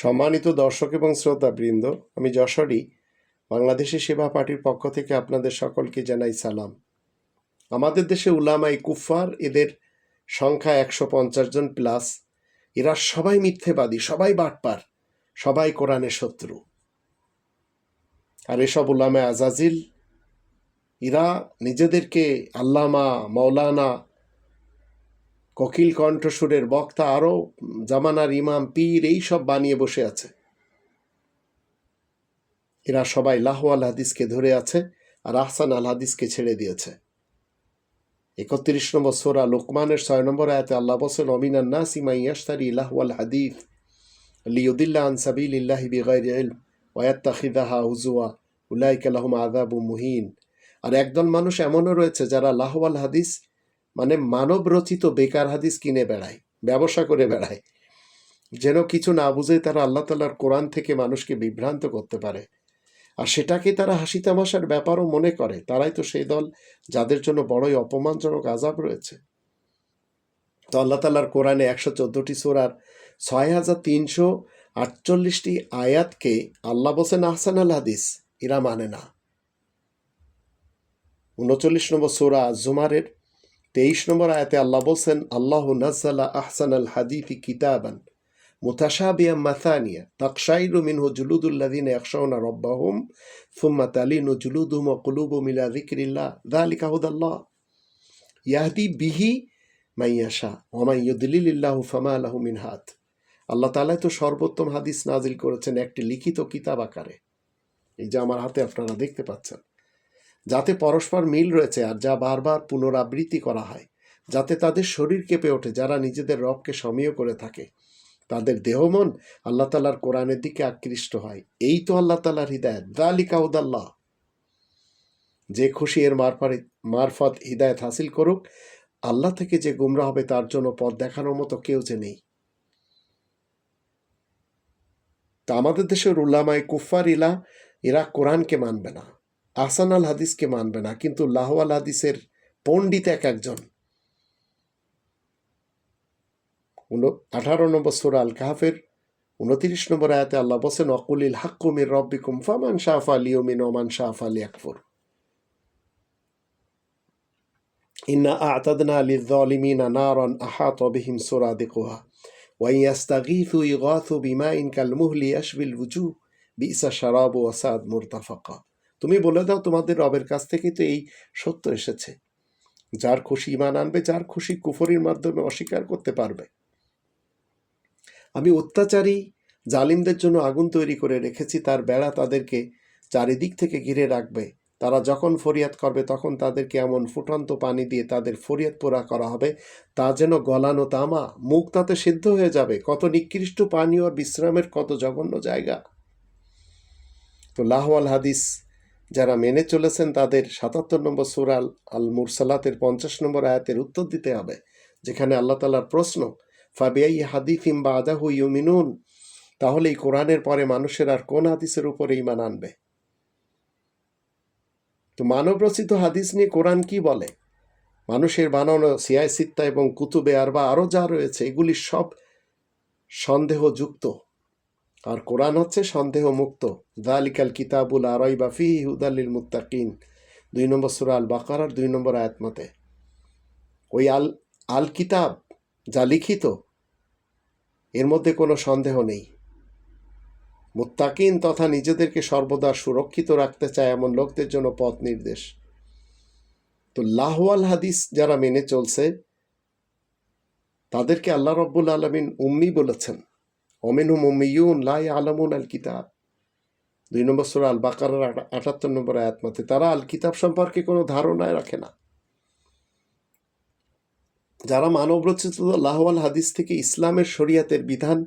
সম্মানিত দর্শক এবং শ্রোতাবৃন্দ, আমি যশোরী, বাংলাদেশি সেবা পার্টির পক্ষ থেকে আপনাদের সকলকে জানাই সালাম। আমাদের দেশে উলামাই কুফার এদের সংখ্যা একশো পঞ্চাশ জন প্লাস এরা সবাই মিথ্যেবাদী, সবাই বাটপার, সবাই কোরআনের শত্রু। আর এসব উলামায় আজাজিল, এরা নিজেদেরকে আল্লামা মৌলানা কোকিল কণ্ঠসুরের বক্তা আরও জামানার ইমাম, পীর এই সব বানিয়ে বসে আছে। এরা সবাই লাহ আল হাদিসকে ধরে আছে আর আহসান আল হাদিসকে ছেড়ে দিয়েছে। একত্রিশ নম্বর সোরা লোকমানের ছয় নম্বর আয়াতে আল্লাহ বসেন অমিনান নাসি মাই ইয়াশতারি লাহ আল হাদিস লিউদিল্লা আন সাবিল ইল্লাহি বিগাইর ইলম ওয়াত্তাখিদাহা হুজুয়া, উলাইকা লাহুম আযাবু মুহিন। আর একদল মানুষ এমনও রয়েছে যারা লাহওয়াল হাদিস মানে মানব রচিত বেকার হাদিস কিনে বেড়ায়, ব্যবসা করে বেড়ায়। যেন কিছু না বুঝে তারা আল্লাহ তাল্লার কোরআন থেকে মানুষকে বিভ্রান্ত করতে পারে। আর সেটাকে তারা হাসি তামাশার ব্যাপারও মনে করে। তারাই তো সেই দল যাদের জন্য বড়ই অপমানজনক আজাব রয়েছে। তো আল্লাহ তাল্লার কোরআনে একশো চোদ্দোটি সোরার ছয় হাজার তিনশো আটচল্লিশটি আয়াতকে আল্লাহ বসেন আহসান আল হাদিস, এরা মানে না। উনচল্লিশ নম্বর সোরা জুমারের তেইশ নম্বর আয়াতে আল্লাহ বলছেন, আল্লাহ নাজ্জালা আহসান আল হাদিফি কিতাবান মুতাশাবিয়া মাথানিয়া তাকশাইরু মিনহু জুলুদুল্লাযিনা ইয়াখশাউনা রাব্বাহুম থুম্মা তালিনু জুলুদুহুম ওয়া কুলুবুহুম ইলা যিকরিল্লাহ। যালিকা হুদাল্লাহ। ইয়াহদি বিহি মাইয়াশা ওয়া মান ইউদলিলিল্লাহু ফামা লাহু মিন হাত। আল্লাহ তাআলা তো সর্বোত্তম হাদিস নাজিল করেছেন একটি লিখিত কিতাব আকারে। এই যে আমার হাতে আপনারা দেখতে পাচ্ছেন। যাতে পরস্পর মিল রয়েছে আর যা বারবার পুনরাবৃত্তি করা হয়, যাতে তাদের শরীর কেঁপে ওঠে, যারা নিজেদের রবকে সমীয় করে থাকে। তাদের দেহমন আল্লাহ তালার কোরআনের দিকে আকৃষ্ট হয়। এই তো আল্লাহ তালার হৃদায়ত দালিকা উদাল্লাহ। যে খুশি এর মারফত মারফত হৃদায়ত হাসিল করুক, আল্লাহ থেকে যে গুমরা হবে তার জন্য পথ দেখানোর মতো কেউ যে নেই। তা আমাদের দেশের উল্লামায় কুফার ইলা, এরা কোরআনকে মানবে না। আহসান আল হাদিসকে মানবে না, কিন্তু লাহওয়াল হাদিসের পণ্ডিত এক একজন। আঠারো নম্বর সুরা আল কাহাফের উনত্রিশ নম্বর আয়াতে আল্লাহ বসেন অকুলিল হাক্কুমির রব্বিকুম ফামান শাহ আলী ওমিন শাহ আলী আকফর ইন্না আতাদনা আলী জলিমিনা নারন আহাত বিহিম সুরাদিকুহা ওয়াইয়াস্তাগীথু ইগাথু বিমাইন কাল মুহলি আশবিল উজু, বিসা শারাব ওয়াসাদ মুরতাফাকা। তুমি বলে দাও তোমাদের রবের কাছ থেকে তো এই সত্য এসেছে। যার খুশি ইমান আনবে, যার খুশি কুফরির মাধ্যমে অস্বীকার করতে পারবে। আমি অত্যাচারী, জালিমদের জন্য আগুন তৈরি করে রেখেছি, তার বেড়া তাদেরকে চারিদিক থেকে ঘিরে রাখবে। তারা যখন ফরিয়াদ করবে, তখন তাদেরকে এমন ফুটন্ত পানি দিয়ে তাদের ফরিয়াদ পোড়া করা হবে, তা যেন গলানো তামা, মুখ তাতে সিদ্ধ হয়ে যাবে। কত নিকৃষ্ট পানীয় আর বিশ্রামের কত জঘন্য জায়গা। তো লাহওয়াল হাদিস যারা মেনে চলেছেন তাদের সাতাত্তর নম্বর সুরাল আল মুরসালাতের পঞ্চাশ নম্বর আয়াতের উত্তর দিতে হবে, যেখানে আল্লাহ তালার প্রশ্ন ফাবিয়াই হাদিফিম বা আদাহু ইউমিনুন? তাহলে এই কোরআনের পরে মানুষের আর কোন হাদিসের উপরে ইমান আনবে? তো মানবরচিত হাদিস নিয়ে কোরআন কি বলে? মানুষের বানানো সিয়াই সিত্তা এবং কুতুবে আর বা আরও যা রয়েছে, এগুলি সব সন্দেহযুক্ত। আর কোরআন হচ্ছে সন্দেহ মুক্ত দালিকাল কিতাবুল আরই বা ফি হুদালিল মুত্তাকিন। দুই নম্বর সুরা আল বাকারার দুই নম্বর আয়াত মতে। ওই আল আল কিতাব যা লিখিত, এর মধ্যে কোনো সন্দেহ নেই। মুত্তাকিন তথা নিজেদেরকে সর্বদা সুরক্ষিত রাখতে চায় এমন লোকদের জন্য পথ নির্দেশ। তো লাহওয়াল হাদিস যারা মেনে চলছে, তাদেরকে আল্লাহ রব্বুল আলমিন উম্মি বলেছেন। অমিনুম উম্মিউন লাই আলামুন আল কিতাব দুই নম্বর সুরা আল বাকার আটাত্তর নম্বর আয়াত মতে, তারা আল কিতাব সম্পর্কে কোনো ধারণায় রাখে না। যারা মানব রচিত লাহওয়াল হাদিস থেকে ইসলামের শরিয়াতের বিধান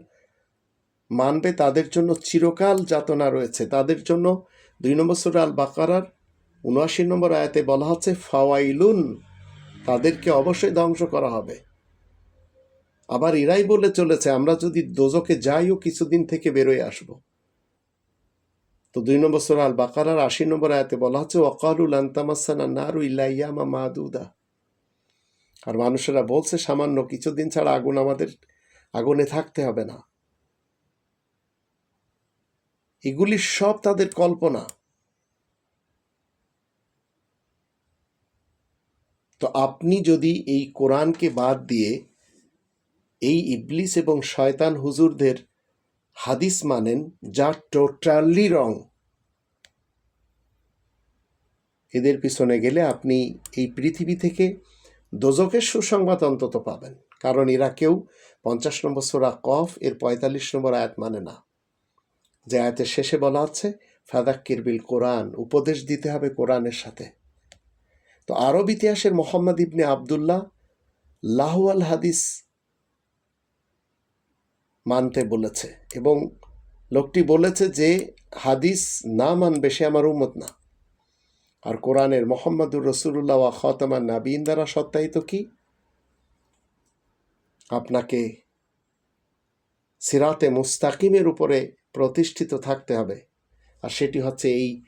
মানবে, তাদের জন্য চিরকাল যাতনা রয়েছে। তাদের জন্য দুই নম্বর সুরা আল বাকারার উনআশি নম্বর আয়াতে বলা হচ্ছে, ফাওয়াইলুন, তাদেরকে অবশ্যই ধ্বংস করা হবে। আবার এরাই বলে চলেছে, আমরা যদি দোজকে যাইও কিছুদিন থেকে বেরোয় আসব। তো দুই নম্বর সোরা আল বাকারার আশি নম্বর আয়াতে বলা হচ্ছে অকালুল আন্তামাসানা নারু ইল্লাইয়ামা মাদুদা। আর মানুষেরা বলছে, সামান্য কিছুদিন ছাড়া আগুন আমাদের, আগুনে থাকতে হবে না। এগুলি সব তাদের কল্পনা। তো আপনি যদি এই কোরআনকে বাদ দিয়ে এই ইবলিস এবং শয়তান হুজুরদের হাদিস মানেন যা টোটালি রং। এদের পিছনে গেলে আপনি এই পৃথিবী থেকে দোজকের সুসংবাদ অন্তত পাবেন। কারণ এরা কেউ পঞ্চাশ নম্বর সোরা কফ এর পঁয়তাল্লিশ নম্বর আয়াত মানে না। যে আয়াতের শেষে বলা আছে, ফাদাক্কির বিল কোরআন উপদেশ দিতে হবে কোরআনের সাথে। তো আরব ইতিহাসের মোহাম্মদ ইবনে আবদুল্লাহ লাহওয়াল হাদিস মানতে বলেছে এবং লোকটি বলেছে যে, হাদিস না মানবে সে আমার উম্মত না। আর কোরআনের মোহাম্মদুর রসুল্লাহ ওয়া খতামান নাবিন দ্বারা সত্যায়িত কি? আপনাকে সিরাতে মুস্তাকিমের উপরে প্রতিষ্ঠিত থাকতে হবে। আর সেটি হচ্ছে এই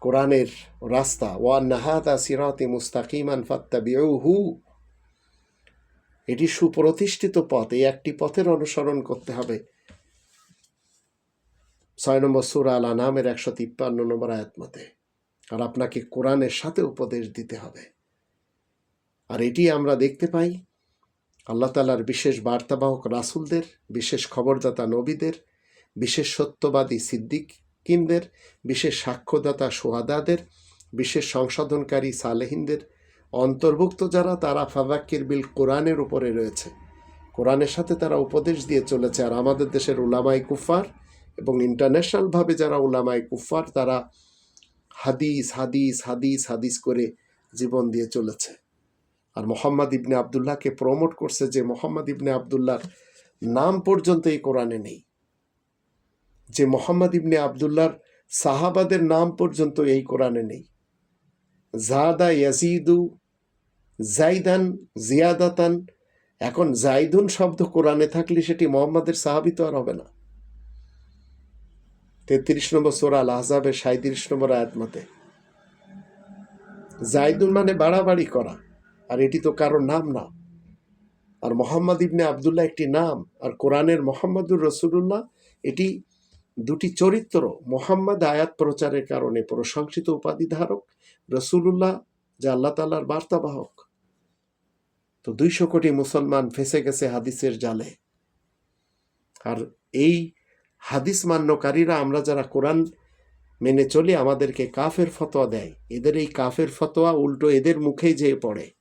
কোরআনের রাস্তা। ওয়া নাহাদা সিরাতে মুস্তাকিমান ফাত্তা হু এটি সুপ্রতিষ্ঠিত পথ এই একটি পথের অনুসরণ করতে হবে। ছয় নম্বর সুরা আল নামের একশো তিপ্পান্ন নম্বর আয়াত মতে, আর আপনাকে কোরআনের সাথে উপদেশ দিতে হবে। আর এটি আমরা দেখতে পাই আল্লাহ তালার বিশেষ বার্তাবাহক রাসুলদের, বিশেষ খবরদাতা নবীদের, বিশেষ সত্যবাদী সিদ্দিকিনদের, বিশেষ সাক্ষ্যদাতা সোহাদাদের, বিশেষ সংশোধনকারী সালেহিনদের অন্তর্ভুক্ত যারা, তারা ফাবাক্কির বিল কোরআনের উপরে রয়েছে। কোরআনের সাথে তারা উপদেশ দিয়ে চলেছে। আর আমাদের দেশের উলামাই কুফার এবং ইন্টারন্যাশনালভাবে যারা উলামাই কুফার তারা হাদিস হাদিস হাদিস হাদিস করে জীবন দিয়ে চলেছে। আর মোহাম্মদ ইবনে আবদুল্লাহকে প্রমোট করছে যে, মোহাম্মদ ইবনে আবদুল্লাহর নাম পর্যন্ত এই কোরআনে নেই। যে মোহাম্মদ ইবনে আবদুল্লাহর সাহাবাদের নাম পর্যন্ত এই কোরআনে নেই। জাদা ইয়াজিদু জাইদান, জিয়াদাতান। এখন জাইদুন শব্দ কোরআনে থাকলে সেটি মোহাম্মদের সাহাবি তো আর হবে না। তেত্রিশ নম্বর সোরা আল আহজাবের সাঁত্রিশ নম্বর আয়াত মতে। জাইদুন মানে বাড়াবাড়ি করা, আর এটি তো কারোর নাম না। আর মোহাম্মদ ইবনে আবদুল্লাহ একটি নাম, আর কোরআনের মোহাম্মদুর রসুল্লাহ এটি দুটি চরিত্র, মোহাম্মদ আয়াত প্রচারের কারণে প্রশংসিত উপাধি ধারক রসুল্লাহ যা আল্লাহ তাল্লার বার্তাবাহক। তো দুইশো কোটি মুসলমান ফেসে গেছে হাদিসের জালে। আর এই হাদিস মান্যকারীরা আমরা যারা কোরআন মেনে চলি, আমাদেরকে কাফের ফতোয়া দেয়। এদের এই কাফের ফতোয়া উল্টো এদের মুখেই যেয়ে পড়ে।